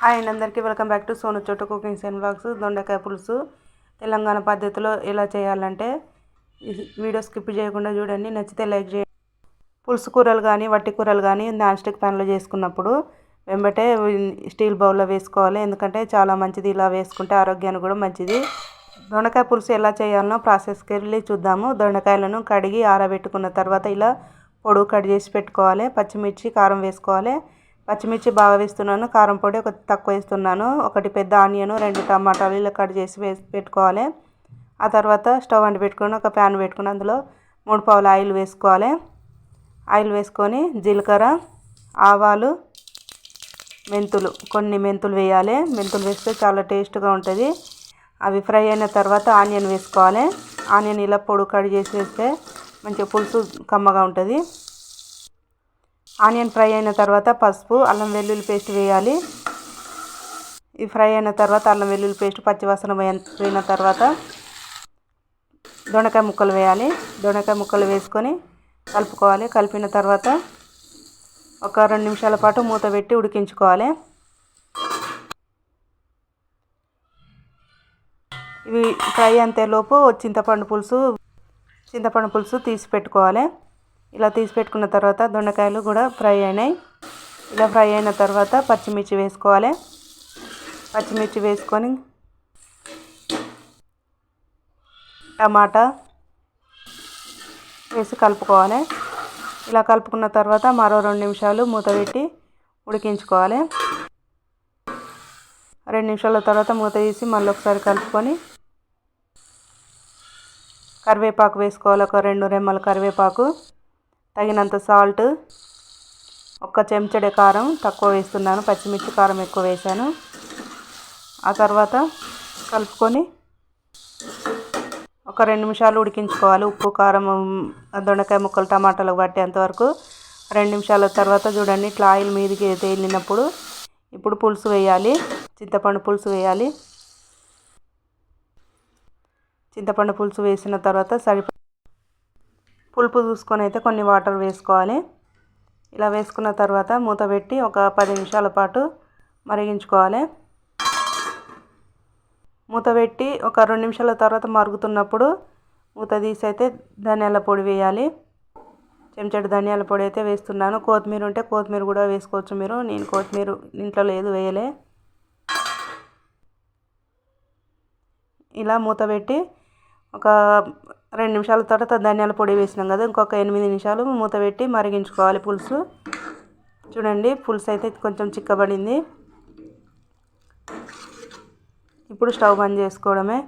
Hi అండి అందరికీ. Welcome back to Sonu చోటు కుకింగ్స్ అండ్ బ్లాగ్స్ దొండకాయ పులుసు. తెలంగాణ పద్ధతిలో ఎలా చేయాలంటే వీడియో స్కిప్ చేయకుండా చూడండి. నచ్చితే లైక్ చేయండి. పులుసు కూరలు కానీ వట్టి కూరలు కానీ నాన్ స్టిక్ ప్యాన్లో చేసుకున్నప్పుడు వెంబటే స్టీల్ బౌల్లో వేసుకోవాలి. ఎందుకంటే చాలా మంచిది ఇలా వేసుకుంటే ఆరోగ్యానికి కూడా మంచిది. దొండకాయ పులుసు ఎలా చేయాలనో ప్రాసెస్కి వెళ్ళి చూద్దాము. దొండకాయలను కడిగి ఆరబెట్టుకున్న తర్వాత ఇలా పొడుగు కట్ చేసి పెట్టుకోవాలి. పచ్చిమిర్చి కారం వేసుకోవాలి. పచ్చిమిర్చి బాగా వేస్తున్నాను కారం పొడి ఒక తక్కువ వేస్తున్నాను ఒకటి పెద్ద ఆనియన్ రెండు టమాటాలు ఇలా కట్ చేసి వేసి పెట్టుకోవాలి. ఆ తర్వాత స్టవ్ అంటి పెట్టుకుని ఒక ప్యాన్ పెట్టుకుని అందులో మూడు పావులు ఆయిల్ వేసుకోవాలి. ఆయిల్ వేసుకొని జీలకర్ర ఆవాలు మెంతులు కొన్ని మెంతులు వేయాలి. మెంతులు వేస్తే చాలా టేస్ట్గా ఉంటుంది. అవి ఫ్రై అయిన తర్వాత ఆనియన్ వేసుకోవాలి. ఆనియన్ ఇలా పొడి కట్ చేసి వేస్తే మంచిగా పులుసు కమ్మగా ఉంటుంది. ఆనియన్ ఫ్రై అయిన తర్వాత పసుపు అల్లం వెల్లుల్లి పేస్ట్ వేయాలి. ఈ ఫ్రై అయిన తర్వాత అల్లం వెల్లుల్లి పేస్ట్ పచ్చివాసన పోయిన తర్వాత దొండకాయ ముక్కలు వేయాలి. దొండకాయ ముక్కలు వేసుకొని కలుపుకోవాలి. కలిపిన తర్వాత ఒక రెండు నిమిషాల పాటు మూత పెట్టి ఉడికించుకోవాలి. ఇవి ఫ్రై అంతేలోపు చింతపండు పులుసు చింతపండు పులుసు తీసి పెట్టుకోవాలి. ఇలా తీసి పెట్టుకున్న తర్వాత దొండకాయలు కూడా ఫ్రై అయినాయి. ఇలా ఫ్రై అయిన తర్వాత పచ్చిమిర్చి వేసుకోవాలి. పచ్చిమిర్చి వేసుకొని టమాటా వేసి కలుపుకోవాలి. ఇలా కలుపుకున్న తర్వాత మరో రెండు నిమిషాలు మూత పెట్టి ఉడికించుకోవాలి. రెండు నిమిషాల తర్వాత మూత తీసి మళ్ళీ ఒకసారి కలుపుకొని కరివేపాకు వేసుకోవాలి. ఒక రెండు రెమ్మల కరివేపాకు. తగినంత సాల్ట్ ఒక్క చెంచడే కారం తక్కువ వేస్తున్నాను. పచ్చిమిర్చి కారం ఎక్కువ వేసాను ఆ తర్వాత కలుపుకొని ఒక రెండు నిమిషాలు ఉడికించుకోవాలి. ఉప్పు కారం దొండకాయ ముక్కలు టమాటాలు పట్టేంతవరకు రెండు నిమిషాల తర్వాత చూడండి ఇట్లా ఆయిల్ మీదకి తేలినప్పుడు ఇప్పుడు పులుసు వేయాలి. చింతపండు పులుసు వేయాలి. చింతపండు పులుసు వేసిన తర్వాత సరిపో పులుపు చూసుకొని అయితే కొన్ని వాటర్ వేసుకోవాలి. ఇలా వేసుకున్న తర్వాత మూత పెట్టి ఒక పది నిమిషాల పాటు మరిగించుకోవాలి. మూత పెట్టి ఒక రెండు నిమిషాల తర్వాత మరుగుతున్నప్పుడు మూత తీసి అయితే ధనియాల పొడి వేయాలి. చెంచడు ధనియాల పొడి అయితే వేస్తున్నాను. కొత్తిమీర ఉంటే కొత్తిమీర కూడా వేసుకోవచ్చు మీరు. నేను కొత్తిమీర ఇంట్లో లేదు వేయలే. ఇలా మూత పెట్టి ఒక రెండు నిమిషాల తర్వాత ధనియాల పొడి వేసినాం కదా ఇంకొక ఎనిమిది నిమిషాలు మూత పెట్టి మరిగించుకోవాలి పులుసు. చూడండి పులుసు అయితే కొంచెం చిక్కబడింది. ఇప్పుడు స్టవ్ బంద్ చేసుకోవడమే.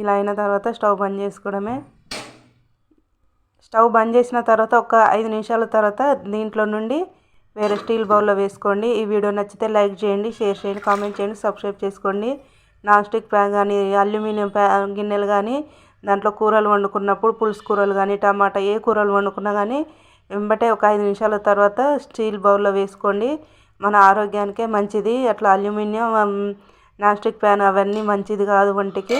ఇలా అయిన తర్వాత స్టవ్ బంద్ చేసుకోవడమే. స్టవ్ బంద్ చేసిన తర్వాత ఒక ఐదు నిమిషాల తర్వాత దీంట్లో నుండి వేరే స్టీల్ బౌల్లో వేసుకోండి. ఈ వీడియో నచ్చితే లైక్ చేయండి షేర్ చేయండి కామెంట్ చేయండి సబ్స్క్రైబ్ చేసుకోండి. నాన్ స్టిక్ ప్యాన్ కానీ అల్యూమినియం ప్యా గిన్నెలు కానీ దాంట్లో కూరలు వండుకున్నప్పుడు పులుసు కూరలు కానీ టమాటా ఏ కూరలు వండుకున్నా కానీ వెంబటే ఒక ఐదు నిమిషాల తర్వాత స్టీల్ బౌల్లో వేసుకోండి. మన ఆరోగ్యానికే మంచిది. అట్లా అల్యూమినియం నాన్ స్టిక్ ప్యాన్ అవన్నీ మంచిది కాదు వంటికి